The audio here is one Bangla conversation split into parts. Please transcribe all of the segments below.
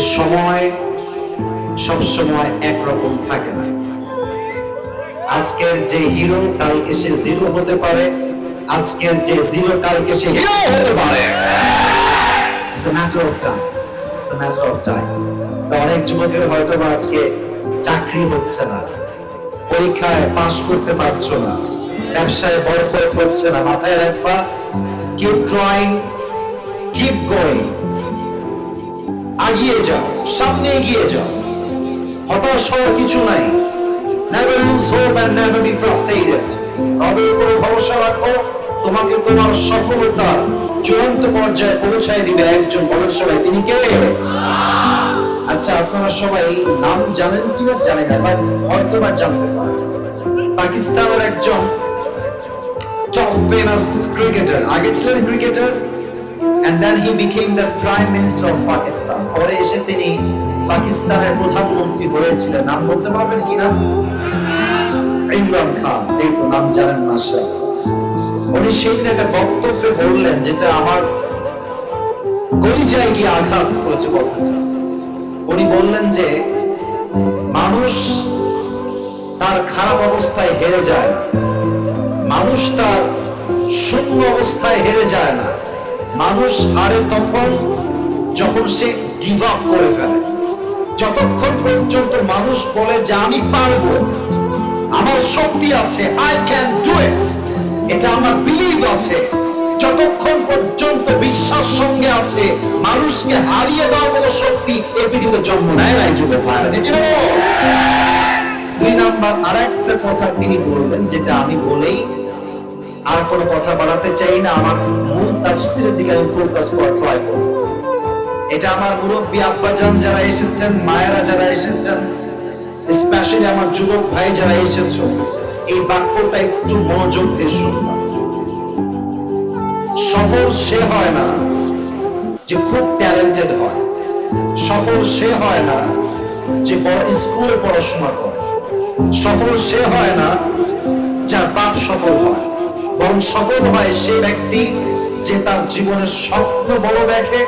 সময় সব সময় একরকম থাকে না। আজকের যে হিরো, কালকে সে জিরো হতে পারে। আজকের যে জিরো, কালকে সে হিরো হতে পারে। অনেক যুবকের হয়তো আজকে চাকরি হচ্ছে না। পরীক্ষায় পাশ করতে পারছ না। ব্যবসায় বরকত হচ্ছে না। মাথায় রাখবা কিপ ড্রয়িং কিপ গোয়িং আগিয়ে যাও, সামনে এগিয়ে যাও। হতাশ হওয়ার কিছু নাই। রবের উপরে ভরসা রাখো, তোমাকে তোমার সফলতার চূড়ান্ত পর্যায়ে পৌঁছায় দিবে একজন বলেন সবাই, তিনি কে? আচ্ছা আপনারা সবাই নাম জানেন কিনা জানি না বাট হয়তো বা জানতে পাকিস্তানের একজন টপ ফেমাস ক্রিকেটার আগে ছিলেন cricketer and then he became the prime minister of Pakistan. পরে এসে তিনি পাকিস্তানের প্রধানমন্ত্রী হয়েছিলেন। নাম বলতে পারবেন কি নাম ইমরান খান। এই নাম জানেন মাসা উনি সেদিন একটা বক্তব্যে বললেন, যেটা আমার কলিজায় গিয়ে আঘাত করেছে উনি বললেন যে, মানুষ তার খারাপ অবস্থায় হেরে যায় মানুষ তার শূন্য অবস্থায় হেরে যায় না। মানুষ হারে তখন যখন সে গিভ আপ করে ফেলে যতক্ষণ পর্যন্ত মানুষ বলে যে আমি পারব আমার শক্তি আছে আই ক্যান ডু ইট এটা আমার বিলিভ আছে যতক্ষণ পর্যন্ত বিশ্বাস সঙ্গে আছে মানুষকে হারিয়ে দেওয়ার কোনো শক্তি এই পৃথিবীতে জন্ম নেয় নাই যুবক ভাইরা যে কিনা বলো? দুই নাম্বার আর একটা কথা তিনি বললেন যেটা আমি বলেই আর কোনো কথা বাড়াতে চাই না আমার মূল তাফসিরের দিকে আমি ফোকাস করার ট্রাই করব। এটা আমার মুরব্বী আব্বাজান যারা এসেছেন, মায়েরা যারা এসেছেন স্পেশালি আমার যুবক ভাই যারা এসেছ, এই বাক্যটা একটু মনোযোগ দিয়ে শুনবা সফল সে হয় না যে খুব ট্যালেন্টেড হয়। সফল সে হয় না যে বড় স্কুলে পড়াশোনা করে। সফল সে হয় না যার বাপ সফল হয়। বরং সফল হয় সে ব্যক্তি যে তার জীবনের স্বপ্ন বড় দেখে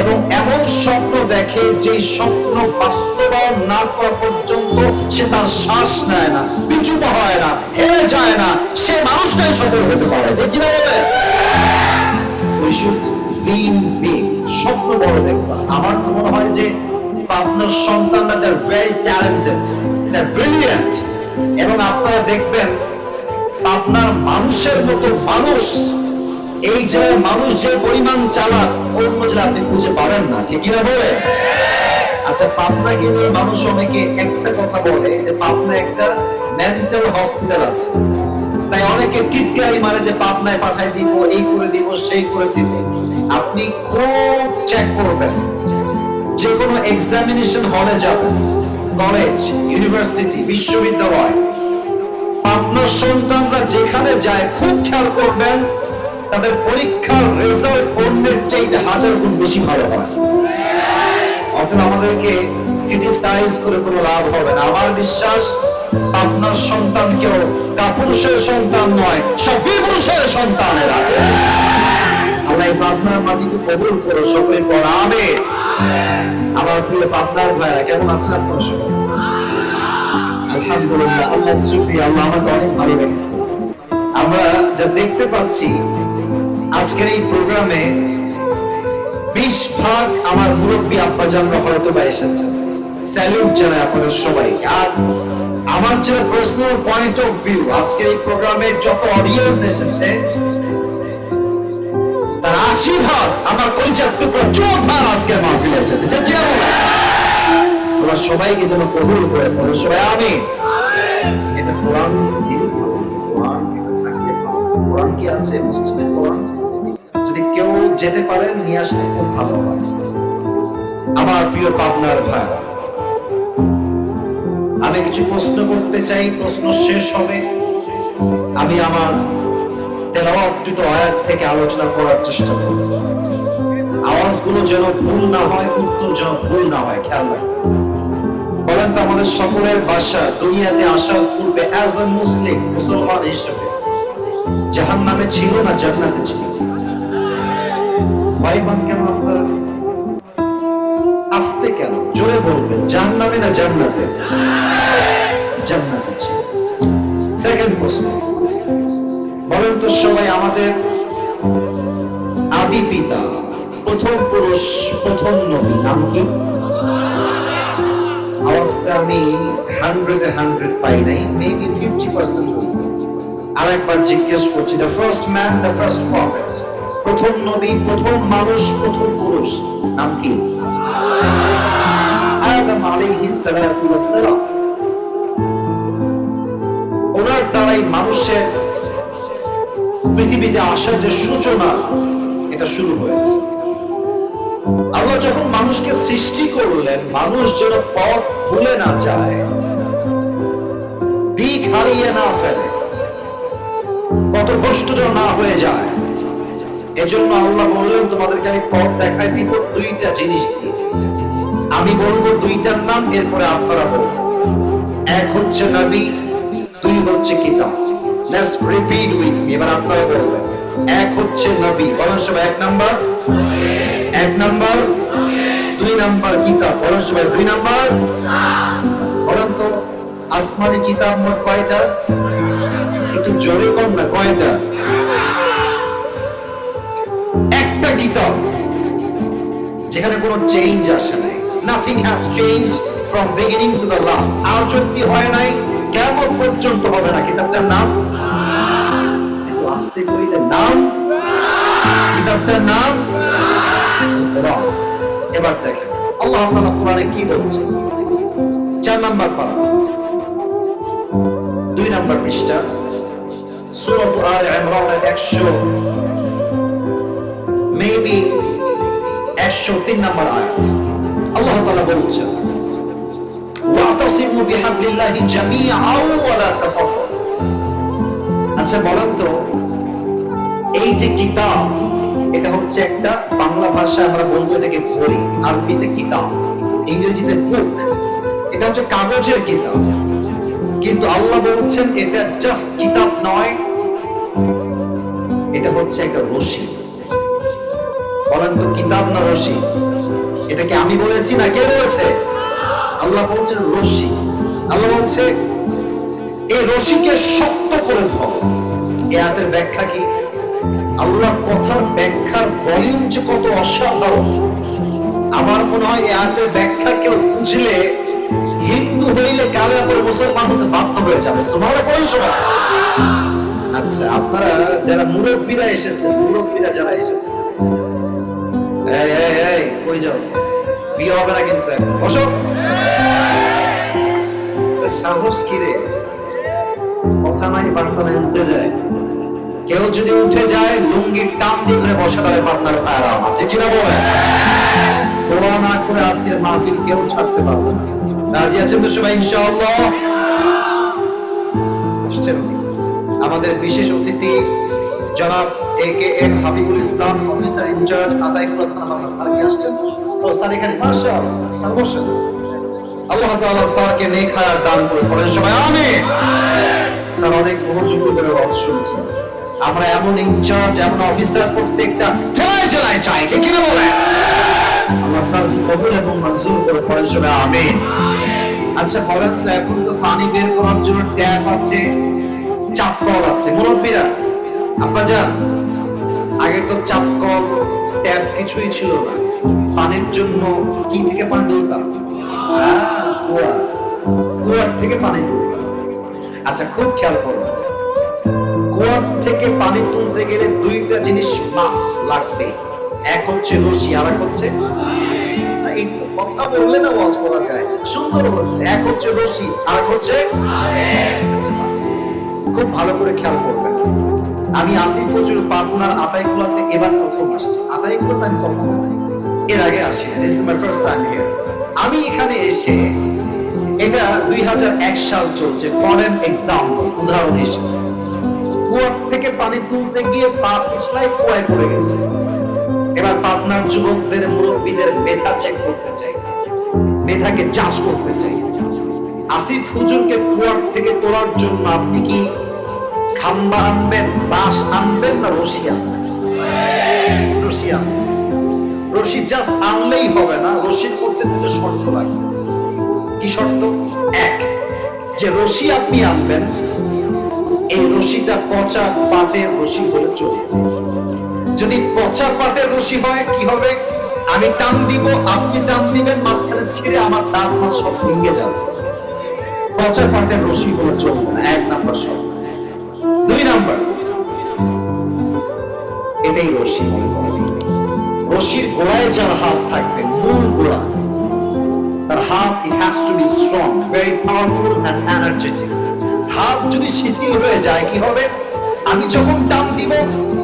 এবং এমন স্বপ্ন দেখে যে স্বপ্ন বাস্তবায়ন না করা পর্যন্ত সে তার শ্বাস নেয় না, পিছুপ হয় না, হেরে যায় না, সে মানুষটাই সফল হতে পারে। যে কিনা বলে. স্বপ্ন বড় আমার তো মনে হয় যে আপনার সন্তানরা very talented they're brilliant এবং আপনারা দেখবেন, আপনার মানুষের মতো মানুষ এই যে মানুষ যে পরিমাণ চালাক, অন্য জেলা আপনি খুঁজে পাবেন না। ঠিক কিনা বলে? আচ্ছা পাবনাকে নিয়ে মানুষ অনেকে একটা কথা বলে যে পাবনা একটা মেন্টাল হসপিটাল আছে। তাই অনেকে টিটকারি মারে যে পাবনায় পাঠাই দিব, এই করে দিব, সেই করে দিব। আপনি খুব চেক করবেন। যে কোনো এক্সামিনেশন হলে যাবেন কলেজ ইউনিভার্সিটি বিশ্ববিদ্যালয়। আপনার সন্তানরা যেখানে যায়, খুব খেয়াল করবেন তাদের পরীক্ষার রেজাল্ট অন্যের চাইতে হাজার গুণ বেশি ভালো হয়। অতএব আমাদেরকে ক্রিটিসাইজ করে কোনো লাভ হবে না। আমার বিশ্বাস, আপনার সন্তান কেউ কাপুরুষের সন্তান নয়, সব বিপুরুষের সন্তানের আছে। আল্লাহ এই পাবনার মাটিকে কবুল করো সকলে পড়াবে আমার প্রিয় পাবনার ভাইরা, কেমন আছেন আপনার সবাই? আলহামদুলিল্লাহ আল্লাহ শুকরিয়া, আল্লাহ আমাকে অনেক ভালো লেগেছে আমরা যা দেখতে পাচ্ছি, আজকের এই প্রোগ্রামে বিশ ভাগ আমার মুরব্বী আব্বাজানরা হয়তো বা এসেছে। স্যালুট জানাই আপনাদের সবাইকে। আর আমার যে পার্সোনাল পয়েন্ট অফ ভিউ আজকের এই প্রোগ্রামে যত অডিয়েন্স এসেছে, তার আশি ভাগ আমার ভাগ আজকের মাহফিলে এসেছে। বলো? তোমরা সবাইকে যেন কবুল করে সবাই আমি এটা কোরআন আছে মসজিদে কোরআন যদি কেউ যেতে পারেন, নিয়ে আসলে খুব ভালো হয়। আমার প্রিয় পাবনার ভাই, আমি কিছু প্রশ্ন করতে চাই, প্রশ্ন শেষ হবে। আমি আমার তেলাওয়াতকৃত আয়াত থেকে আলোচনা করার চেষ্টা করব। আওয়াজগুলো যেন ভুল না হয়, উত্তর যেন ভুল না হয়, খেয়াল রাখবেন। বলেন তো আমাদের সকলের ভাষা দুনিয়াতে আসার পূর্বে অ্যাজ এ মুসলিম মুসলমান হিসেবে। জাহান নামে ছিল না জান্নাতে ছিল? ভয় কেন আপনারা? আসতে কেন? জোরে বলবেন জান্নামে না জান্নাতে? জান্নাতে ছিল। সেকেন্ড প্রশ্ন। বলেন তো সবাই আমাদের আদি পিতা, প্রথম পুরুষ, প্রথম নবী, নাম কি? আওয়াজটা আমি হান্ড্রেড হান্ড্রেড পাই নাই মেবি ফিফটি পার্সেন্ট হয়েছে। আর একবার জিজ্ঞেস করছি the first man the first prophet প্রথম নবী, প্রথম মানুষ, প্রথম পুরুষ? নাম কি? আদম আলাইহিস সালাতু ওয়াস সালাম। ওনার দ্বারাই মানুষের পৃথিবীতে আসার যে সূচনা, এটা শুরু হয়েছে। আল্লাহ যখন মানুষকে সৃষ্টি করলেন, মানুষ যেন পথ ভুলে না যায়, দিক হারিয়ে না ফেলে পথভ্রষ্ট যেন না হয়ে যায়। এজন্য আল্লাহ বললেন, তোমাদেরকে আমি পথ দেখাই দিব, দুইটা জিনিস দিয়ে। আমি বলব দুইটার নাম, এরপরে আপনারা বলবেন। এক হচ্ছে নবী, দুই হচ্ছে কিতাব। লেটস রিপিট উইথ মি এবার আপনারা বলবেন। এক হচ্ছে নবী, বলেন সবাই এক নাম্বার। এক নাম্বার। দুই নাম্বার কিতাব, বলেন সবাই দুই নাম্বার। বলেন তো, আসমানি কিতাব মোট কয়টা? একটু জোরে কম না, কয়টা? একটা কিতাব যেখানে কোনো চেঞ্জ আসে নাই। Nothing has change from beginning to the last আর যদি হয় নাই, কেমন পর্যন্ত হবে না? কিতাবটার নাম? আস্তে করিলে নাম? কিতাবটার নাম? এবার দেখেন। আল্লাহ তাআলা কোরআনে কি বলছে? চার নাম্বার পারা। দুই নাম্বার পৃষ্ঠা। সূরা আলে ইমরানের 100 মেবি একশো তিন নম্বর আয়াত। আল্লাহ তাআলা বলছেন, ওয়াতাসিমু বিহাবলিল্লাহি জামিআও ওয়ালা তাফাররাকু আচ্ছা বলেন তো, এই যে কিতাব, এটা হচ্ছে একটা বাংলা ভাষায় আমরা বলব এটাকে বই, আরবিতে কিতাব, ইংরেজিতে বুক এটা হচ্ছে কাগজের কিতাব। কিন্তু আল্লাহ বলছেন, এটা জাস্ট কিতাব নয় এটা হচ্ছে একটা রশি। বলেন তো কিতাব না রশি? এটা কি আমি বলেছি না কে বলেছে? আল্লাহ বলছেন রশি। আল্লাহ বলছে, এই রশিকে শক্ত করে ধর। এ হাতের ব্যাখ্যা কি? আল্লাহ কথার ব্যাখ্যার ভলিউম যে কত অসাধারণ। আমার মনে হয় এ হাতের ব্যাখ্যা কেউ বুঝলে হিন্দু হইলে কালে পরে মুসলমান হতে বাধ্য হয়ে যাবে। সোমারে করেন সবাই। আচ্ছা আপনারা যারা মুরব্বীরা এসেছেন, মুরব্বীরা যারা এসেছেন। এই এই এই, কই যাও? বিয়ে হবে না কিন্তু কথা নাই, বার্তা নাই, উঠে যায়। কেউ যদি উঠে যায়, লুঙ্গির টান দিয়ে ধরে বসে তাহলে আপনার পায়ের আমার। যে কিনা বলে? দোয়া না করে আজকের মাহফিল কেউ ছাড়তে পারবে না। রাজি আছেন তো সবাই, ইনশাআল্লাহ? আসছেন। আমাদের বিশেষ অতিথি জনাব A K M Habibul Islam officer in charge আদাইকুল্লাহ থানা মামলা স্যার কি আসছেন। ও স্যার এখানে, মাশাআল্লাহ, স্যার বসেন। আল্লাহ তাআলা স্যারকে নেক হায়াত দান করে পড়েন সবাই, আমিন। স্যার অনেক মনোযোগ করে ওয়াজ শুনছেন। আমরা এমন ইনচার্জ এমন অফিসার প্রত্যেকটা জেলায় জেলায় চাই, ঠিক কিনা বলে আল্লাহ স্যার কবুল এবং মঞ্জুর করে পড়েন সবাই, আমিন। আচ্ছা বলেন তো, এখন তো পানি বের করার জন্য ট্যাপ আছে। চাপ কল আছে। মুরব্বীরা আপা যান আগে তো চাপ কল ট্যাপ কিছুই ছিল না। পানির জন্য কি থেকে পানি তুলতাম? কুয়া কুয়ার। থেকে পানি তুলতাম। আচ্ছা খুব খেয়াল করবেন কুয়ার থেকে পানি তুলতে গেলে দুইটা জিনিস মাস্ট লাগবে। এক হচ্ছে রশি আর এক হচ্ছে এই কথা বললে না ওয়াজ করা যায়। সুন্দর হচ্ছে। এক হচ্ছে রশি আর এক হচ্ছে খুব ভালো করে খেয়াল করবেন। আমি আসিফ ফজল পাবনার আতাইকুলাতে এবার প্রথম আসছি। আতাইকুলাতে আমি কখনো এর আগে আসি। This is my first time here আমি এখানে এসে এটা দুই সাল চলছে ফর এন এক্সাম্পল উদাহরণ হিসেবে। কুয়ার থেকে পানি তুলতে গিয়ে পা পিছলাই কুয়ায় পড়ে গেছে। এবার পাবনার যুবকদের, মুরব্বীদের মেধা চেক করতে চাই। মেধাকে চাষ করতে চাই। আসিফ হুজুরকে কুয়ার থেকে তোলার জন্য আপনি কি খাম্বা আনবেন, বাঁশ আনবেন না রশি আনবেন? রশি জাস্ট আনলেই হবে না, রশির মধ্যে দুটো শর্ত লাগবে কি শর্ত? এক, যে রশি আপনি আনবেন, এই রশিটা পচা পাটের রশি হলে চলবে যদি পচা পাটের রশি হয়, কি হবে? আমি টান দিব, আপনি টান দিবেন, মাঝখানে ছেড়ে আমার দাঁত সব ভেঙে যাবে। পচা পাটের রশি হলে চলবে না, এক নাম্বার শর্ত। এটাই রশি রশির গোড়ায় যার হাত থাকবে, মূল গোড়া। তার হাত it has to be strong very powerful and energetic হাত যদি শিথিল হয়ে যায়, কি হবে? আমি যখন টান দিব,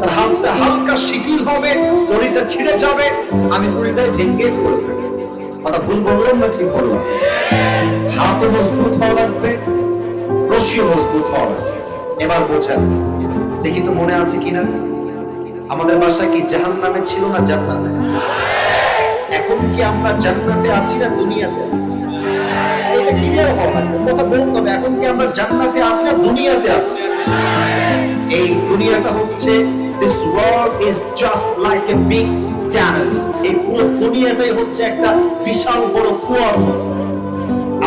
তার হাতটা হালকা শিথিল হবে দড়িটা ছিঁড়ে যাবে, আমি উল্টায় ভেঙে পড়ে থাকি কথা ভুল বললাম না ঠিক বললাম? হাতও মজবুত হওয়া লাগবে, রশিও মজবুত হওয়া লাগবে। এবার বোঝেন, দেখি তো মনে আছে কিনা? আমাদের বাসা কি জাহান নামে ছিল না জান্নাতে? এখন কি আমরা জান্নাতে আছি না দুনিয়াতে আছি? এটা ক্লিয়ার হওয়া কথা বলতে হবে, এখন কি আমরা জান্নাতে আছি না দুনিয়াতে আছি? এই দুনিয়াটা হচ্ছে this world is just like a big tunnel এই পুরো দুনিয়াটাই হচ্ছে একটা বিশাল বড় কুয়ার।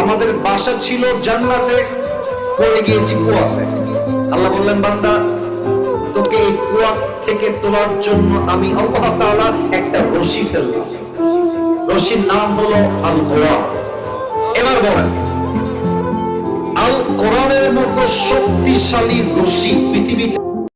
আমাদের বাসা ছিল জান্নাতে, পড়ে গিয়েছি কুয়াতে। আল্লাহ বললেন, বান্দা, তোকে এই কুয়া থেকে তোমার জন্য আমি আল্লাহ তাআলা একটা রশি ফেললাম। রশির নাম হলো আল কোরআন এবার বলেন আল কোরআনের মতো শক্তিশালী রশি পৃথিবীতে